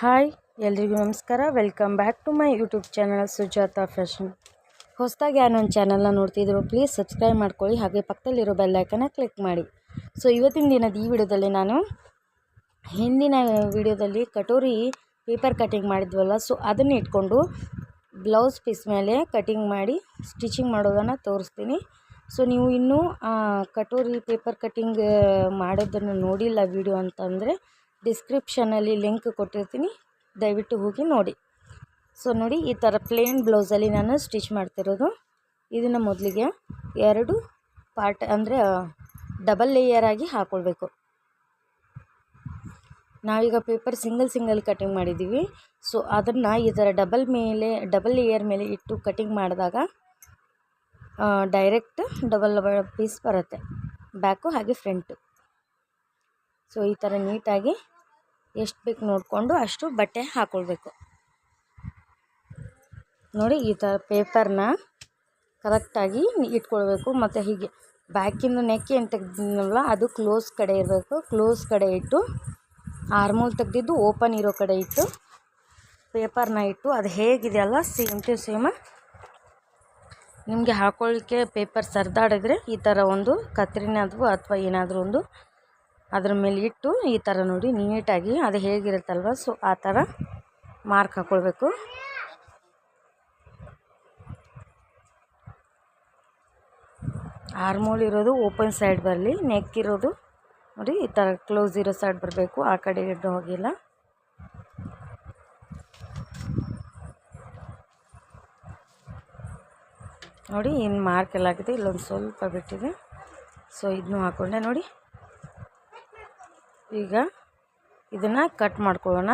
Hi, ಎಲ್ರಿಗೂ ನಮಸ್ಕಾರ. Welcome back to my YouTube channel Sujata fashion ಹೊಸದಾಗಿ ಯಾರು ನನ್ನ ಚಾನಲ್ನ ನೋಡ್ತಿದ್ರು ಪ್ಲೀಸ್ ಸಬ್ಸ್ಕ್ರೈಬ್ ಮಾಡ್ಕೊಳ್ಳಿ. ಹಾಗೆ ಪಕ್ಕದಲ್ಲಿರೋ ಬೆಲ್ಲೈಕನ್ನ ಕ್ಲಿಕ್ ಮಾಡಿ. ಸೊ ಇವತ್ತಿನ ದಿನದ ಈ ವಿಡಿಯೋದಲ್ಲಿ ನಾನು ಹಿಂದಿನ ವಿಡಿಯೋದಲ್ಲಿ ಕಟೋರಿ ಪೇಪರ್ ಕಟಿಂಗ್ ಮಾಡಿದ್ವಲ್ಲ ಸೊ ಅದನ್ನು ಇಟ್ಕೊಂಡು ಬ್ಲೌಸ್ ಪೀಸ್ ಮೇಲೆ ಕಟಿಂಗ್ ಮಾಡಿ ಸ್ಟಿಚಿಂಗ್ ಮಾಡೋದನ್ನು ತೋರಿಸ್ತೀನಿ. ಸೊ ನೀವು ಇನ್ನೂ ಕಟೋರಿ ಪೇಪರ್ ಕಟಿಂಗ್ ಮಾಡೋದನ್ನು ನೋಡಿಲ್ಲ ವಿಡಿಯೋ ಅಂತಂದರೆ ಡಿಸ್ಕ್ರಿಪ್ಷನಲ್ಲಿ ಲಿಂಕ್ ಕೊಟ್ಟಿರ್ತೀನಿ, ದಯವಿಟ್ಟು ಹೋಗಿ ನೋಡಿ. ಸೊ ನೋಡಿ, ಈ ಥರ ಪ್ಲೇನ್ ಬ್ಲೌಸಲ್ಲಿ ನಾನು ಸ್ಟಿಚ್ ಮಾಡ್ತಿರೋದು. ಇದನ್ನು ಮೊದಲಿಗೆ ಎರಡು ಪಾರ್ಟ್, ಅಂದರೆ, ಡಬಲ್ ಲೇಯರ್ ಆಗಿ ಹಾಕ್ಕೊಳ್ಬೇಕು ನಾವೀಗ ಪೇಪರ್ ಸಿಂಗಲ್ ಸಿಂಗಲ್ ಕಟಿಂಗ್ ಮಾಡಿದ್ದೀವಿ. ಸೊ ಅದನ್ನು ಈ ಥರ ಡಬಲ್ ಮೇಲೆ ಡಬಲ್ ಲೇಯರ್ ಮೇಲೆ ಇಟ್ಟು ಕಟಿಂಗ್ ಮಾಡಿದಾಗ ಡೈರೆಕ್ಟ್ ಡಬಲ್ ಪೀಸ್ ಬರುತ್ತೆ. ಬ್ಯಾಕು ಹಾಗೆ ಫ್ರಂಟು ಸೊ, ಈ ಥರ ನೀಟಾಗಿ ಎಷ್ಟು ಬೇಕು ನೋಡಿಕೊಂಡು ಅಷ್ಟು ಬಟ್ಟೆ ಹಾಕ್ಕೊಳ್ಬೇಕು ನೋಡಿ, ಈ ಥರ ಪೇಪರ್ನ ಕರೆಕ್ಟಾಗಿ ಇಟ್ಕೊಳ್ಬೇಕು. ಮತ್ತು ಹೀಗೆ ಬ್ಯಾಕಿಂದು ನೆಕ್ ಏನು ತೆಗ್ದಿದ್ನಲ್ಲ, ಅದು ಕ್ಲೋಸ್ ಕಡೆ ಇರಬೇಕು. ಕ್ಲೋಸ್ ಕಡೆ ಇಟ್ಟು, ಆರ್ಮೋಲ್ ತೆಗ್ದಿದ್ದು ಓಪನ್ ಇರೋ ಕಡೆ ಇಟ್ಟು, ಪೇಪರ್ನ ಇಟ್ಟು, ಅದು ಹೇಗಿದೆಯಲ್ಲ ಸೇಮ್ ಟು ಸೇಮ್ ನಿಮಗೆ ಹಾಕೊಳ್ಳಿಕ್ಕೆ ಪೇಪರ್ ಸರಿದಾಡಿದ್ರೆ ಈ ಥರ ಒಂದು ಕತ್ರಿನಾದ್ರೂ ಅಥವಾ ಏನಾದರೂ ಒಂದು ಅದ್ರ ಮೇಲೆ ಇಟ್ಟು ಈ ಥರ ನೋಡಿ ನೀಟಾಗಿ ಅದು ಹೇಗಿರುತ್ತಲ್ವ ಸೊ ಆ ಥರ ಮಾರ್ಕ್ ಹಾಕ್ಕೊಳ್ಬೇಕು ಆರ್ಮೋಲ್ ಇರೋದು ಓಪನ್ ಸೈಡ್ ಬರಲಿ ನೆಕ್ ಇರೋದು ನೋಡಿ ಈ ಥರ ಕ್ಲೋಸ್ ಇರೋ ಸೈಡ್ ಬರಬೇಕು, ಆ ಕಡೆ ಇಟ್ಟು ಹೋಗಿಲ್ಲ. ನೋಡಿ ಏನು ಮಾರ್ಕ್ ಎಲ್ಲ ಆಗಿದೆ, ಇಲ್ಲೊಂದು ಸ್ವಲ್ಪ ಬಿಟ್ಟಿದೆ. ಸೊ ಇದನ್ನು ಹಾಕ್ಕೊಂಡೆ ನೋಡಿ. ಈಗ ಇದನ್ನು ಕಟ್ ಮಾಡ್ಕೊಳ್ಳೋಣ.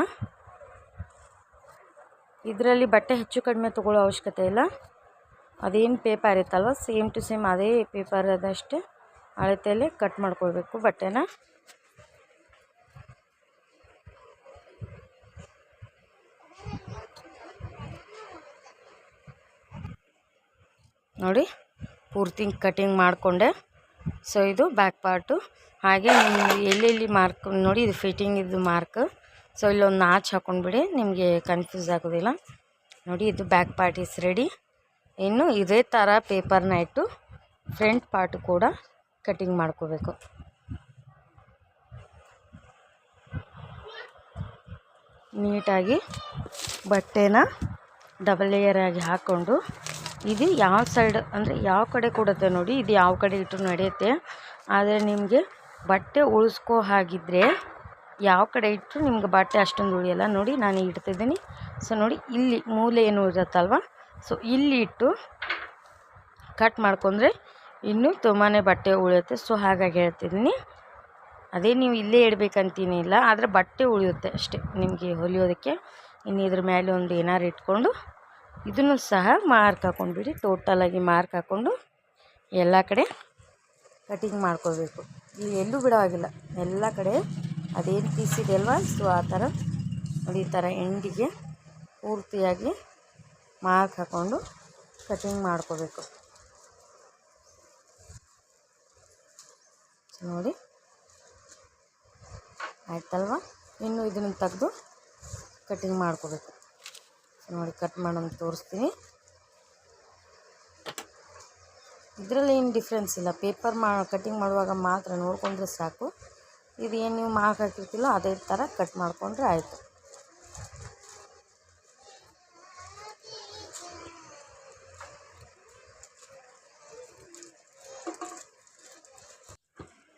ಇದರಲ್ಲಿ ಬಟ್ಟೆ ಹೆಚ್ಚು ಕಡಿಮೆ ತೊಗೊಳ್ಳೋ ಅವಶ್ಯಕತೆ ಇಲ್ಲ. ಅದೇನು ಪೇಪರ್ ಇತ್ತಲ್ವ ಸೇಮ್ ಟು ಸೇಮ್ ಅದೇ ಪೇಪರ್ ಅದಷ್ಟೇ. ಅಳತೆಯಲ್ಲಿ ಕಟ್ ಮಾಡ್ಕೊಳ್ಬೇಕು ಬಟ್ಟೆನ. ನೋಡಿ, ಪೂರ್ತಿ ಕಟಿಂಗ್ ಮಾಡಿಕೊಂಡೆ. ಸೊ ಇದು ಬ್ಯಾಕ್ ಪಾರ್ಟು ಹಾಗೆ ಎಲ್ಲೆಲ್ಲಿ ಮಾರ್ಕ್ ನೋಡಿ ಇದು ಫಿಟ್ಟಿಂಗ್ ಇದು ಮಾರ್ಕ್ ಸೊ ಇಲ್ಲೊಂದು ನಾಚ್ ಹಾಕೊಂಡ್ಬಿಡಿ ನಿಮಗೆ ಕನ್ಫ್ಯೂಸ್ ಆಗೋದಿಲ್ಲ. ನೋಡಿ, ಇದು ಬ್ಯಾಕ್ ಪಾರ್ಟ್ ಇಸ್ ರೆಡಿ ಇನ್ನು ಇದೇ ಥರ ಪೇಪರ್ನ ಇಟ್ಟು ಫ್ರಂಟ್ ಪಾರ್ಟ್ ಕೂಡ ಕಟಿಂಗ್ ಮಾಡ್ಕೋಬೇಕು. ನೀಟಾಗಿ ಬಟ್ಟೆನ ಡಬಲ್ ಲೇಯರ್ ಆಗಿ ಹಾಕ್ಕೊಂಡು ಇದು ಯಾವ ಸೈಡ್ ಅಂದರೆ ಯಾವ ಕಡೆ ಕೊಡುತ್ತೆ ನೋಡಿ, ಇದು ಯಾವ ಕಡೆ ಇಟ್ಟು ನಡೆಯುತ್ತೆ. ಆದರೆ ನಿಮಗೆ ಬಟ್ಟೆ ಉಳಿಸ್ಕೋ ಹಾಗಿದ್ರೆ ಯಾವ ಕಡೆ ಇಟ್ಟರು ನಿಮ್ಗೆ ಬಟ್ಟೆ ಅಷ್ಟೊಂದು ಉಳಿಯಲ್ಲ ನೋಡಿ, ನಾನು ಇಡ್ತಿದ್ದೀನಿ ಸೊ ನೋಡಿ, ಇಲ್ಲಿ ಮೂಲೆ ಏನು ಇರುತ್ತಲ್ವ? ಸೊ ಇಲ್ಲಿ ಇಟ್ಟು ಕಟ್ ಮಾಡ್ಕೊಂಡ್ರೆ ಇನ್ನೂ ತುಂಬಾ ಬಟ್ಟೆ ಉಳಿಯುತ್ತೆ. ಸೊ ಹಾಗಾಗಿ ಹೇಳ್ತಿದ್ದೀನಿ. ಅದೇ ನೀವು ಇಲ್ಲೇ ಇಡಬೇಕಂತೇನಿಲ್ಲ ಆದರೆ ಬಟ್ಟೆ ಉಳಿಯುತ್ತೆ ಅಷ್ಟೇ ನಿಮಗೆ ಹೊಲಿಯೋದಕ್ಕೆ. ಇನ್ನು ಇದ್ರ ಮೇಲೆ ಒಂದು ಏನಾರು ಇಟ್ಕೊಂಡು ಇದನ್ನು ಸಹ ಮಾರ್ಕ್ ಹಾಕೊಂಡ್ಬಿಡಿ. ಟೋಟಲಾಗಿ ಮಾರ್ಕ್ ಹಾಕ್ಕೊಂಡು ಎಲ್ಲ ಕಡೆ ಕಟಿಂಗ್ ಮಾಡ್ಕೋಬೇಕು ಇಲ್ಲಿ ಎಲ್ಲೂ ಬಿಡೋ ಹಾಗಿಲ್ಲ. ಎಲ್ಲ ಕಡೆ ಅದೇನು ಪೀಸಿದೆ ಅಲ್ವಾ? ಸೊ ಆ ಥರ ಈ ಥರ ಎಂಡಿಗೆ ಪೂರ್ತಿಯಾಗಿ ಮಾರ್ಕ್ ಹಾಕ್ಕೊಂಡು ಕಟಿಂಗ್ ಮಾಡ್ಕೋಬೇಕು ನೋಡಿ. ಆಯ್ತಲ್ವ? ಇನ್ನು ಇದನ್ನು ತೆಗೆದು ಕಟಿಂಗ್ ಮಾಡ್ಕೋಬೇಕು ನೋಡಿ ಕಟ್ ಮಾಡೋದು ತೋರಿಸ್ತೀನಿ. ಇದರಲ್ಲಿ ಏನು ಡಿಫ್ರೆನ್ಸ್ ಇಲ್ಲ. ಪೇಪರ್ ಮಾ ಕಟಿಂಗ್ ಮಾಡುವಾಗ ಮಾತ್ರ ನೋಡಿಕೊಂಡ್ರೆ ಸಾಕು. ಇದು ಏನು ನೀವು ಮಾರ್ಕ್ ಹಾಕಿರ್ತಿಲ್ಲ ಅದೇ ಥರ ಕಟ್ ಮಾಡಿಕೊಂಡ್ರೆ ಆಯಿತು.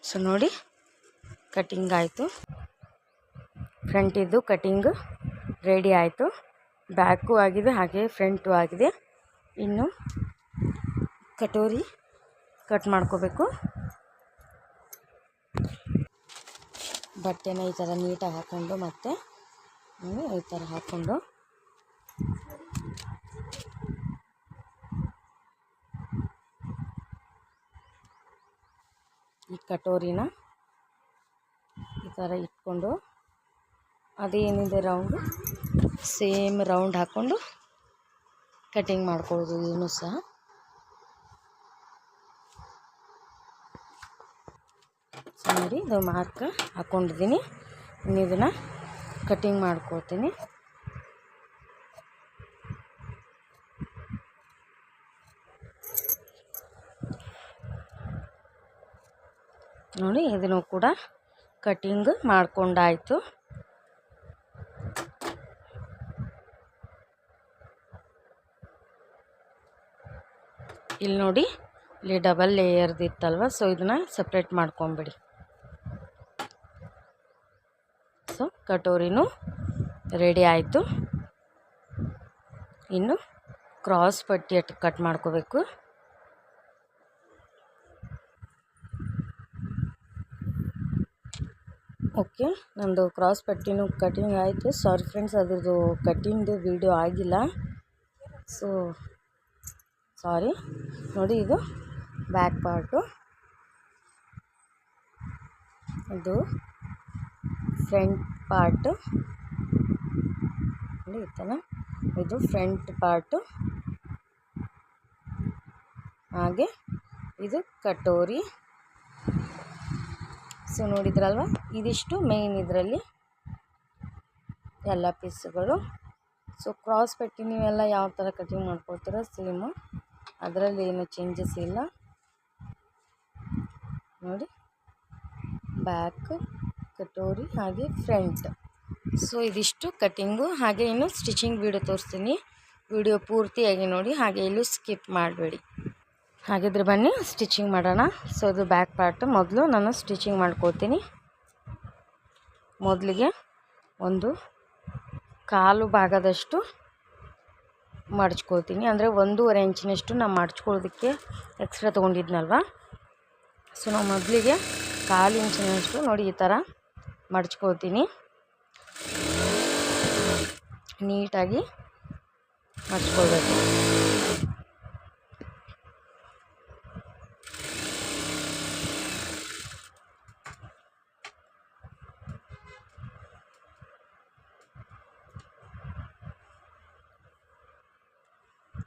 ಸೊ ನೋಡಿ ಕಟಿಂಗ್ ಆಯಿತು. ಫ್ರಂಟಿದ್ದು ಕಟಿಂಗ್ ರೆಡಿ ಆಯಿತು. ಬ್ಯಾಕು ಆಗಿದೆ, ಹಾಗೆ ಫ್ರಂಟು ಆಗಿದೆ. ಇನ್ನು ಕಟೋರಿ ಕಟ್ ಮಾಡ್ಕೋಬೇಕು. ಬಟ್ಟೆನ ಈ ಥರ ನೀಟಾಗಿ ಹಾಕ್ಕೊಂಡು ಮತ್ತೆ ಈ ಥರ ಹಾಕ್ಕೊಂಡು ಈ ಕಟೋರಿನ ಈ ಥರ ಇಟ್ಕೊಂಡು ಅದೇನಿದೆ ರೌಂಡು ಸೇಮ್ ರೌಂಡ್ ಹಾಕ್ಕೊಂಡು ಕಟಿಂಗ್ ಮಾಡ್ಕೊಳ್ಳೋದು ಇದನ್ನು ಸಹ. ನೋಡಿ ಇದು ಮಾರ್ಕ್ ಹಾಕ್ಕೊಂಡಿದ್ದೀನಿ ಇನ್ನು ಇದನ್ನು ಕಟಿಂಗ್ ಮಾಡ್ಕೊಳ್ತೀನಿ. ನೋಡಿ, ಇದನ್ನು ಕೂಡ ಕಟಿಂಗ್ ಮಾಡ್ಕೊಂಡಾಯಿತು. ಇಲ್ಲಿ ನೋಡಿ, ಇಲ್ಲಿ ಡಬಲ್ ಲೇಯರ್ದು ಇತ್ತಲ್ವ? ಸೊ ಇದನ್ನು ಸಪ್ರೇಟ್ ಮಾಡ್ಕೊಂಬಿಡಿ. ಸೊ ಕಟೋರಿನೂ ರೆಡಿ ಆಯಿತು. ಇನ್ನು ಕ್ರಾಸ್ ಪಟ್ಟಿ ಅಟ್ ಕಟ್ ಮಾಡ್ಕೋಬೇಕು. ಓಕೆ ನಂದು ಕ್ರಾಸ್ ಪಟ್ಟಿನೂ ಕಟಿಂಗ್ ಆಯಿತು. ಸಾರಿ ಫ್ರೆಂಡ್ಸ್ ಅದ್ರದ್ದು ಕಟ್ಟಿಂಗ್ದು ವೀಡಿಯೋ ಆಗಿಲ್ಲ. So sorry. ನೋಡಿ ಇದು ಬ್ಯಾಕ್ ಪಾರ್ಟು. ಇದು ಫ್ರಂಟ್ ಪಾರ್ಟು. ನೋಡಿ ಇತ್ತಲ್ಲ ಇದು ಫ್ರಂಟ್ ಪಾರ್ಟು. ಹಾಗೆ ಇದು ಕಟೋರಿ. ಸೊ ನೋಡಿದ್ರಲ್ವ? ಇದಿಷ್ಟು ಮೇನ್ ಇದರಲ್ಲಿ ಎಲ್ಲ ಪೀಸುಗಳು ಸೊ ಕ್ರಾಸ್ ಪಟ್ಟಿ ನೀವೆಲ್ಲ ಯಾವ ಥರ ಕಟಿಂಗ್ ಮಾಡ್ಕೊಳ್ತೀರೋ? ಸೇಮು ಅದರಲ್ಲಿ ಏನು ಚೇಂಜಸ್ ಇಲ್ಲ. ನೋಡಿ ಬ್ಯಾಕ್ ಕಟೋರಿ ಹಾಗೆ ಫ್ರಂಟ್ ಸೊ ಇದಿಷ್ಟು ಕಟ್ಟಿಂಗು ಹಾಗೆ ಇನ್ನು ಸ್ಟಿಚಿಂಗ್ ವಿಡಿಯೋ ತೋರಿಸ್ತೀನಿ. ವಿಡಿಯೋ ಪೂರ್ತಿಯಾಗಿ ನೋಡಿ, ಹಾಗೆ ಇಲ್ಲೂ ಸ್ಕಿಪ್ ಮಾಡಬೇಡಿ. ಹಾಗಿದ್ರೆ ಬನ್ನಿ ಸ್ಟಿಚಿಂಗ್ ಮಾಡೋಣ. ಸೊ ಇದು ಬ್ಯಾಕ್ ಪಾರ್ಟ್ ಮೊದಲು ನಾನು ಸ್ಟಿಚಿಂಗ್ ಮಾಡ್ಕೋತೀನಿ ಮೊದಲಿಗೆ ಒಂದು ಕಾಲು ಭಾಗದಷ್ಟು ಮಡ್ಚ್ಕೊಳ್ತೀನಿ ಅಂದರೆ ಒಂದೂವರೆ ಇಂಚಿನಷ್ಟು ನಾನು ಮಾಡಿಸ್ಕೊಳ್ಳೋದಕ್ಕೆ ಎಕ್ಸ್ಟ್ರಾ ತೊಗೊಂಡಿದ್ನಲ್ವ? ಸೊ ನಾವು ಮೊದಲಿಗೆ ಕಾಲು ಇಂಚಿನಷ್ಟು ನೋಡಿ ಈ ಥರ ಮಡ್ಚ್ಕೊಳ್ತೀನಿ ನೀಟಾಗಿ ಮಡ್ಚ್ಕೊಳ್ಬೇಕು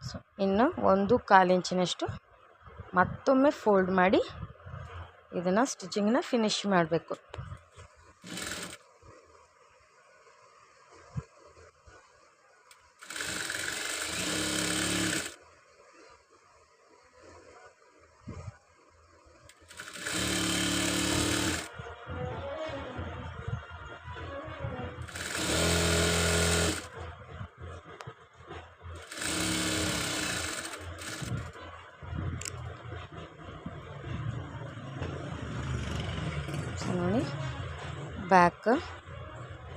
ಸೊ ಇನ್ನು ಒಂದು ಕಾಲು ಇಂಚಿನಷ್ಟು ಮತ್ತೊಮ್ಮೆ ಫೋಲ್ಡ್ ಮಾಡಿ ಇದನ್ನು ಸ್ಟಿಚಿಂಗನ್ನ ಫಿನಿಶ್ ಮಾಡಬೇಕು. ಬ್ಯಾಕ್.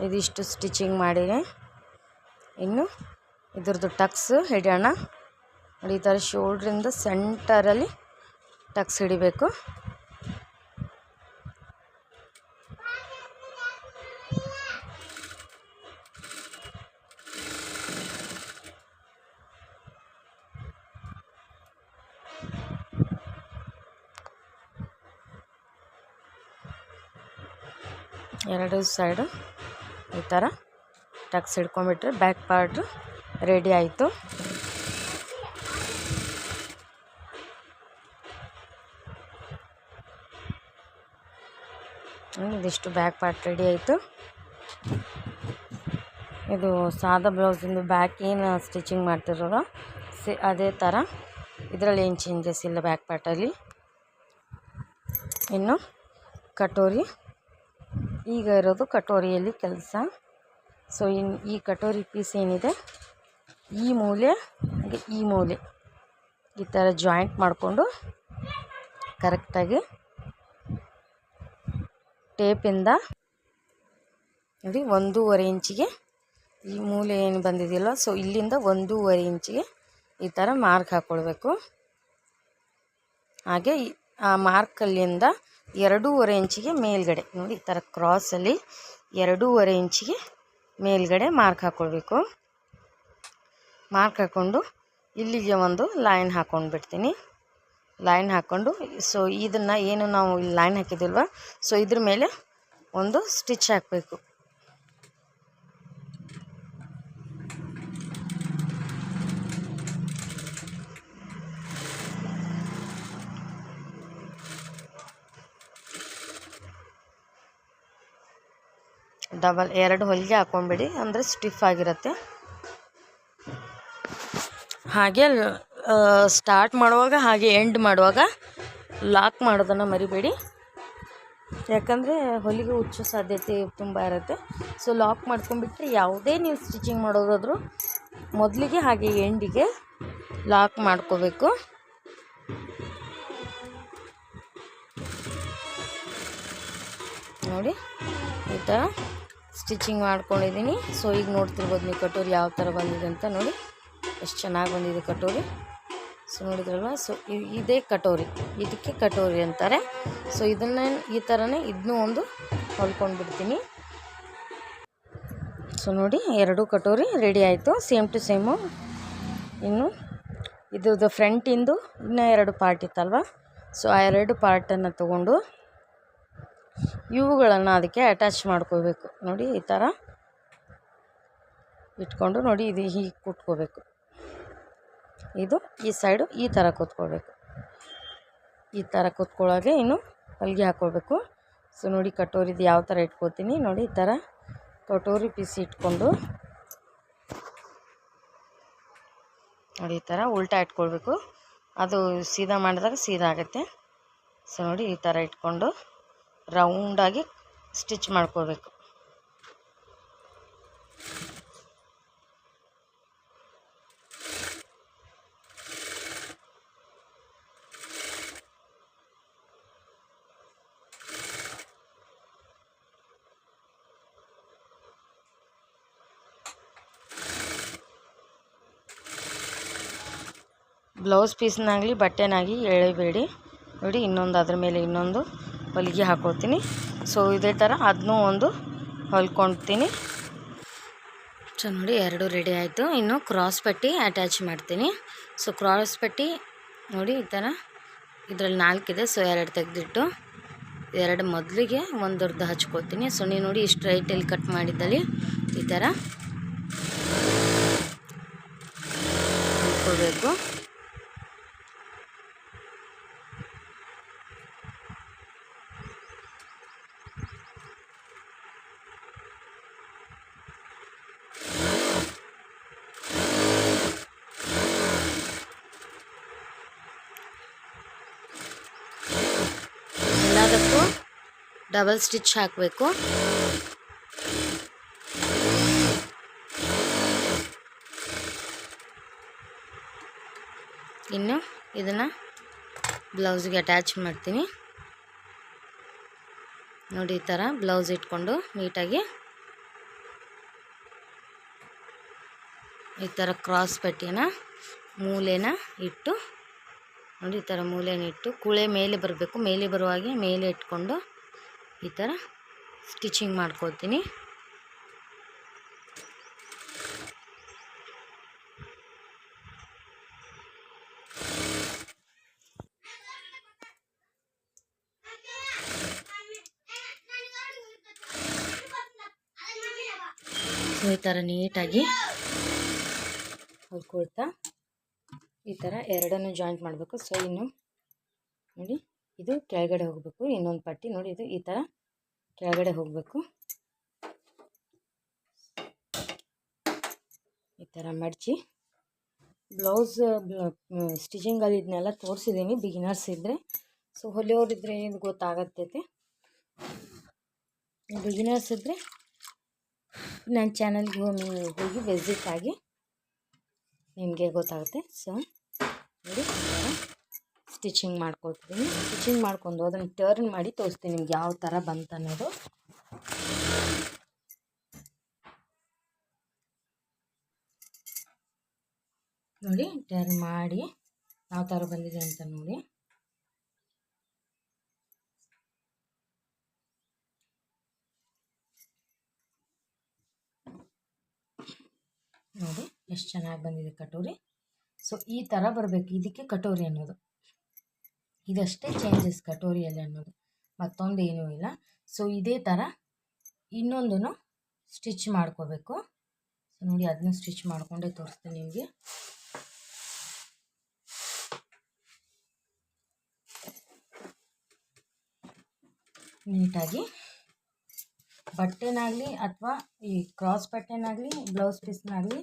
ಇದಿಷ್ಟು ಸ್ಟಿಚಿಂಗ್ ಮಾಡಿದೆ. ಇನ್ನು ಇದ್ರದ್ದು ಟಕ್ಸ್ ಹಿಡಿಯೋಣ. ನೋಡಿ ಈ ಥರ ಶೋಲ್ಡ್ರಿಂದ ಸೆಂಟರಲ್ಲಿ ಟಕ್ಸ್ ಹಿಡಿಬೇಕು. ಎರಡು ಸೈಡು ಈ ಥರ ಟಕ್ಸ್ ಹಿಡ್ಕೊಂಬಿಟ್ರೆ ಬ್ಯಾಕ್ ಪಾರ್ಟ್ ರೆಡಿ ಆಯಿತು. ಇದಿಷ್ಟು ಬ್ಯಾಕ್ ಪಾರ್ಟ್ ರೆಡಿ ಆಯಿತು. ಇದು ಸಾದಾ ಬ್ಲೌಸಿಂದು ಬ್ಯಾಕ್ ಏನು ಸ್ಟಿಚಿಂಗ್ ಮಾಡ್ತಿರೋ ಸಿ, ಅದೇ ಥರ. ಇದರಲ್ಲಿ ಏನು ಚೇಂಜಸ್ ಇಲ್ಲ ಬ್ಯಾಕ್ ಪಾರ್ಟಲ್ಲಿ? ಇನ್ನು ಕಟೋರಿ. ಈಗ ಇರೋದು ಕಟೋರಿಯಲ್ಲಿ ಕೆಲಸ. ಸೊ ಇನ್ನು ಈ ಕಟೋರಿ ಪೀಸ್ ಏನಿದೆ? ಈ ಮೂಲೆ, ಹಾಗೆ ಈ ಮೂಲೆ. ಈ ಥರ ಜಾಯಿಂಟ್ ಮಾಡಿಕೊಂಡು ಕರೆಕ್ಟಾಗಿ ಟೇಪಿಂದ ನೋಡಿ ಒಂದೂವರೆ ಇಂಚಿಗೆ ಈ ಮೂಲೆ ಏನು ಬಂದಿದೆಯಲ್ಲ ಸೊ ಇಲ್ಲಿಂದ ಒಂದೂವರೆ ಇಂಚಿಗೆ ಈ ಥರ ಮಾರ್ಕ್ ಹಾಕ್ಕೊಳ್ಬೇಕು ಹಾಗೆ ಆ ಮಾರ್ಕಲ್ಲಿಂದ ಎರಡೂವರೆ ಇಂಚಿಗೆ ಮೇಲ್ಗಡೆ. ನೋಡಿ, ಈ ಥರ ಕ್ರಾಸಲ್ಲಿ ಎರಡೂವರೆ ಇಂಚಿಗೆ ಮೇಲ್ಗಡೆ ಮಾರ್ಕ್ ಹಾಕ್ಕೊಳ್ಬೇಕು ಮಾರ್ಕ್ ಹಾಕ್ಕೊಂಡು ಇಲ್ಲಿಗೆ ಒಂದು ಲೈನ್ ಹಾಕ್ಕೊಂಡು ಬಿಡ್ತೀನಿ ಲೈನ್ ಹಾಕ್ಕೊಂಡು ಸೊ ಇದನ್ನು ಏನು ನಾವು ಇಲ್ಲಿ ಲೈನ್ ಹಾಕಿದ್ದಿಲ್ವ ಸೊ ಇದ್ರ ಮೇಲೆ ಒಂದು ಸ್ಟಿಚ್ ಹಾಕಬೇಕು. ಡಬಲ್ ಎರಡು ಹೊಲಿಗೆ ಹಾಕ್ಕೊಂಬಿಡಿ ಅಂದರೆ ಸ್ಟಿಫ್ ಆಗಿರುತ್ತೆ. ಹಾಗೆ ಸ್ಟಾರ್ಟ್ ಮಾಡುವಾಗ ಹಾಗೆ ಎಂಡ್ ಮಾಡುವಾಗ ಲಾಕ್ ಮಾಡೋದನ್ನು ಮರಿಬೇಡಿ. ಯಾಕಂದರೆ ಹೊಲಿಗೆ ಹುಚ್ಚು ಸಾಧ್ಯತೆ ತುಂಬ ಇರುತ್ತೆ. ಸೊ ಲಾಕ್ ಮಾಡ್ಕೊಂಬಿಟ್ರೆ ಯಾವುದೇ ನೀವು ಸ್ಟಿಚಿಂಗ್ ಮಾಡೋದಾದರೂ ಮೊದಲಿಗೆ ಹಾಗೆ ಎಂಡಿಗೆ ಲಾಕ್ ಮಾಡ್ಕೋಬೇಕು. ನೋಡಿ, ಈ ಸ್ಟಿಚಿಂಗ್ ಮಾಡ್ಕೊಂಡಿದ್ದೀನಿ. ಸೊ ಈಗ ನೋಡ್ತಿರ್ಬೋದು ನೀವು ಕಟೋರಿ ಯಾವ ಥರ ಬಂದಿದೆ ಅಂತ ನೋಡಿ. ಎಷ್ಟು ಚೆನ್ನಾಗಿ ಬಂದಿದೆ ಕಟೋರಿ. ಸೊ ನೋಡಿದ್ರಲ್ವ? ಸೊ ಇದೇ ಕಟೋರಿ. ಇದಕ್ಕೆ ಕಟೋರಿ ಅಂತಾರೆ. ಸೊ ಇದನ್ನು, ಈ ಥರನೇ ಇದನ್ನೂ ಒಂದು ಹೊಲ್ಕೊಂಡು ಬಿಡ್ತೀನಿ ಸೊ ನೋಡಿ, ಎರಡು ಕಟೋರಿ ರೆಡಿ ಆಯಿತು. ಸೇಮ್ ಟು ಸೇಮು ಇನ್ನು ಇದ್ರದ್ದು ಫ್ರಂಟಿಂದು ಇನ್ನೂ ಎರಡು ಪಾರ್ಟ್ ಇತ್ತಲ್ವ? ಸೊ ಆ ಎರಡು ಪಾರ್ಟನ್ನು ತಗೊಂಡು ಇವುಗಳನ್ನು ಅದಕ್ಕೆ ಅಟ್ಯಾಚ್ ಮಾಡ್ಕೋಬೇಕು ನೋಡಿ, ಈ ಥರ ಇಟ್ಕೊಂಡು ನೋಡಿ, ಇದು ಹೀಗೆ ಕುಟ್ಕೋಬೇಕು ಇದು ಈ ಸೈಡು ಈ ಥರ ಕೂತ್ಕೊಳ್ಬೇಕು. ಈ ಥರ ಕೂತ್ಕೊಳ್ಳೋಗೆ ಇನ್ನು ಹೊಲಿಗೆ ಹಾಕ್ಕೊಳ್ಬೇಕು ಸೊ ನೋಡಿ, ಕಟೋರಿದು ಯಾವ ಥರ ಇಟ್ಕೋತೀನಿ ನೋಡಿ, ಈ ಥರ ಕಟೋರಿ ಪೀಸ್ ಇಟ್ಕೊಂಡು ನೋಡಿ, ಈ ಥರ ಉಲ್ಟಾ ಇಟ್ಕೊಳ್ಬೇಕು. ಅದು ಸೀದಾ ಮಾಡಿದಾಗ ಸೀದಾ ಆಗುತ್ತೆ. ಸೊ ನೋಡಿ, ಈ ಥರ ಇಟ್ಕೊಂಡು ರೌಂಡಾಗಿ ಸ್ಟಿಚ್ ಮಾಡ್ಕೋಬೇಕು. ಬ್ಲೌಸ್ ಪೀಸ್ನಾಗಲಿ ಬಟ್ಟೆನಾಗಿ ಎಳೆಬೇಡಿ. ನೋಡಿ ಇನ್ನೊಂದು ಅದ್ರ ಮೇಲೆ ಇನ್ನೊಂದು. ಹೊಲಿಗೆ ಹಾಕೋತೀನಿ ಸೊ ಇದೇ ಥರ ಅದನ್ನೂ ಒಂದು ಹೊಲ್ಕೊಳ್ತೀನಿ. ಸೊ ನೋಡಿ ಎರಡು ರೆಡಿ ಆಯಿತು. ಇನ್ನು ಕ್ರಾಸ್ ಪಟ್ಟಿ ಅಟ್ಯಾಚ್ ಮಾಡ್ತೀನಿ. ಸೊ ಕ್ರಾಸ್ ಪಟ್ಟಿ, ನೋಡಿ ಈ ಥರ ಇದರಲ್ಲಿ ನಾಲ್ಕಿದೆ. ಸೊ ಎರಡು ತೆಗೆದಿಟ್ಟು ಎರಡು ಮೊದಲಿಗೆ ಒಂದರದ್ದು ಹಚ್ಕೋತೀನಿ ಸೊ ನೀವು ನೋಡಿ ಇಷ್ಟು ರೈಟಲ್ಲಿ ಕಟ್ ಮಾಡಿದ್ದಲ್ಲಿ ಈ ಥರ ಹಚ್ಕೋಬೇಕು ಡಬಲ್ ಸ್ಟಿಚ್ ಹಾಕಬೇಕು. ಇನ್ನು ಇದನ್ನು ಬ್ಲೌಸ್ಗೆ ಅಟ್ಯಾಚ್ ಮಾಡ್ತೀನಿ. ನೋಡಿ ಈ ಥರ ಬ್ಲೌಸ್ ಇಟ್ಕೊಂಡು ನೀಟಾಗಿ ಈ ಥರ ಕ್ರಾಸ್ ಪಟ್ಟಿನ ಮೂಲೆನ ಇಟ್ಟು ನೋಡಿ ಈ ಥರ ಮೂಲೆನ ಇಟ್ಟು ಕುಳೆ ಮೇಲೆ ಬರಬೇಕು. ಮೇಲೆ ಬರುವಾಗೆ ಮೇಲೆ ಇಟ್ಕೊಂಡು ಈ ಥರ ಸ್ಟಿಚಿಂಗ್ ಮಾಡ್ಕೊತೀನಿ ಸೊ ಈ ಥರ ನೀಟಾಗಿ ಹೊಲ್ಕೊಳ್ತಾ ಈ ಥರ ಎರಡನ್ನು ಜಾಯಿಂಟ್ ಮಾಡಬೇಕು. ಸೊ ಇನ್ನು ನೋಡಿ. ಇದು ಕೆಳಗಡೆ ಹೋಗಬೇಕು. ಇನ್ನೊಂದು ಪಟ್ಟಿ ನೋಡಿ, ಇದು ಈ ಥರ ಕೆಳಗಡೆ ಹೋಗಬೇಕು. ಈ ಥರ ಮಡಚಿ. ಬ್ಲೌಸ್ ಸ್ಟಿಚಿಂಗಲ್ಲಿ ಇದನ್ನೆಲ್ಲ ತೋರಿಸಿದ್ದೀನಿ ಬಿಗಿನರ್ಸ್ ಇದ್ದರೆ ಸೊ ಹೊಲಿಯೋರಿದ್ರೆ ಇದು ಗೊತ್ತಾಗತ್ತೈತೆ? ಬಿಗಿನರ್ಸ್ ಇದ್ದರೆ ನನ್ನ ಚಾನಲ್ಗೆ ಹೋಗಿ ಹೋಗಿ ವಿಸಿಟ್ ಆಗಿ ನಿಮಗೆ ಗೊತ್ತಾಗುತ್ತೆ. ಸೊ ನೋಡಿ. ಸ್ಟಿಚಿಂಗ್ ಮಾಡ್ಕೊಳ್ತೀನಿ. ಸ್ಟಿಚಿಂಗ್ ಮಾಡ್ಕೊಂಡು ಅದನ್ನು ಟರ್ನ್ ಮಾಡಿ ತೋರಿಸ್ತೀನಿ ನಿಮ್ಗೆ ಯಾವ ಥರ ಬಂತು ಅನ್ನೋದು. ನೋಡಿ ಟರ್ನ್ ಮಾಡಿ ಯಾವ ಥರ ಬಂದಿದೆ ಅಂತ ನೋಡಿ. ನೋಡಿ, ಎಷ್ಟು ಚೆನ್ನಾಗಿ ಬಂದಿದೆ ಕಟೋರಿ. ಸೊ ಈ ಥರ ಬರಬೇಕು. ಇದಕ್ಕೆ ಕಟೋರಿ ಅನ್ನೋದು. ಇದಷ್ಟೇ ಚೇಂಜಸ್ ಕಟೋರಿಯಲ್ಲಿ ಅನ್ನೋದು. ಮತ್ತೊಂದು ಏನೂ ಇಲ್ಲ. ಸೊ ಇದೇ ಥರ ಇನ್ನೊಂದನ್ನು ಸ್ಟಿಚ್ ಮಾಡ್ಕೋಬೇಕು. ಸೊ ನೋಡಿ ಅದನ್ನ ಸ್ಟಿಚ್ ಮಾಡಿಕೊಂಡೇ ತೋರಿಸ್ತೀನಿ ನಿಮಗೆ. ನೀಟಾಗಿ ಬಟ್ಟೆನಾಗಲಿ ಅಥವಾ ಈ ಕ್ರಾಸ್ ಬಟ್ಟೆನಾಗಲಿ ಬ್ಲೌಸ್ ಪೀಸ್ನಾಗಲಿ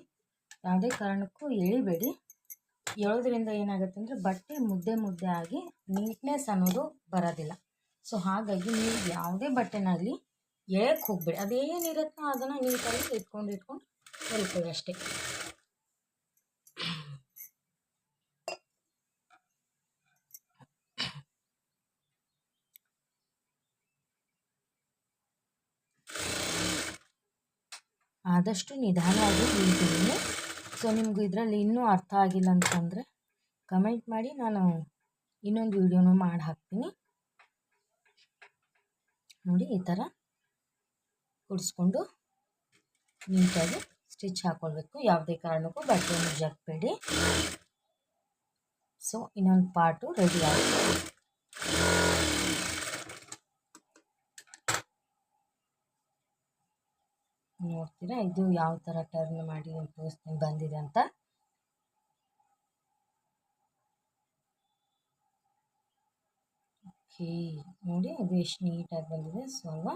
ಯಾವುದೇ ಕಾರಣಕ್ಕೂ ಎಳಿಬೇಡಿ. ಎಳೋದ್ರಿಂದ ಏನಾಗುತ್ತೆ ಅಂದರೆ ಬಟ್ಟೆ ಮುದ್ದೆ ಮುದ್ದೆ ಆಗಿ ನೀಟ್ನೆಸ್ ಅನ್ನೋದು ಬರೋದಿಲ್ಲ. ಸೊ ಹಾಗಾಗಿ ನೀವು ಯಾವುದೇ ಬಟ್ಟೆನಾಗಲಿ ಎಳೆಯಕ್ಕೆ ಹೋಗ್ಬೇಡಿ. ಅದೇನಿರುತ್ತೋ ಅದನ್ನು ನೀಟಾಗಿ ಇಟ್ಕೊಂಡು ಇಟ್ಕೊಂಡು ಹೊಲ್ಕೊಳ್ಳಿ ಅಷ್ಟೇ. ಆದಷ್ಟು ನಿಧಾನವಾಗಿ ಹೇಳ್ತಿದ್ದೀನಿ ಸೊ ನಿಮ್ಗೆ ಇದರಲ್ಲಿ ಇನ್ನೂ ಅರ್ಥ ಆಗಿಲ್ಲ ಅಂತಂದರೆ ಕಮೆಂಟ್ ಮಾಡಿ, ನಾನು ಇನ್ನೊಂದು ವೀಡಿಯೋನು ಮಾಡಿ ಹಾಕ್ತೀನಿ. ನೋಡಿ, ಈ ಥರ ಕುಡಿಸ್ಕೊಂಡು ನೀಟಾಗಿ ಸ್ಟಿಚ್ ಹಾಕ್ಕೊಳ್ಬೇಕು ಯಾವುದೇ ಕಾರಣಕ್ಕೂ ಬಟ್ಟೆ ಜಗ್ಬೇಡಿ. ಸೊ ಇನ್ನೊಂದು ಪಾರ್ಟು ರೆಡಿ ಆಗುತ್ತೆ ನೋಡ್ತೀರಾ ಇದು ಯಾವ ಥರ ಟರ್ನ್ ಮಾಡಿ ತೋರಿಸ್ತೀನಿ ಬಂದಿದೆ ಅಂತ? ಓಕೆ ನೋಡಿ ಇದು ಎಷ್ಟು ನೀಟಾಗಿ ಬಂದಿದೆ. ಸೊ ಅಲ್ವಾ?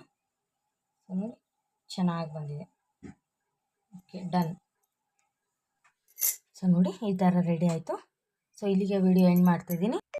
ನೋಡಿ ಚೆನ್ನಾಗಿ ಬಂದಿದೆ. ಓಕೆ ಡನ್ ಸೊ ನೋಡಿ ಈ ಥರ ರೆಡಿ ಆಯಿತು. ಸೊ ಇಲ್ಲಿಗೆ ವಿಡಿಯೋ ಎಂಡ್ ಮಾಡ್ತಿದ್ದೀನಿ.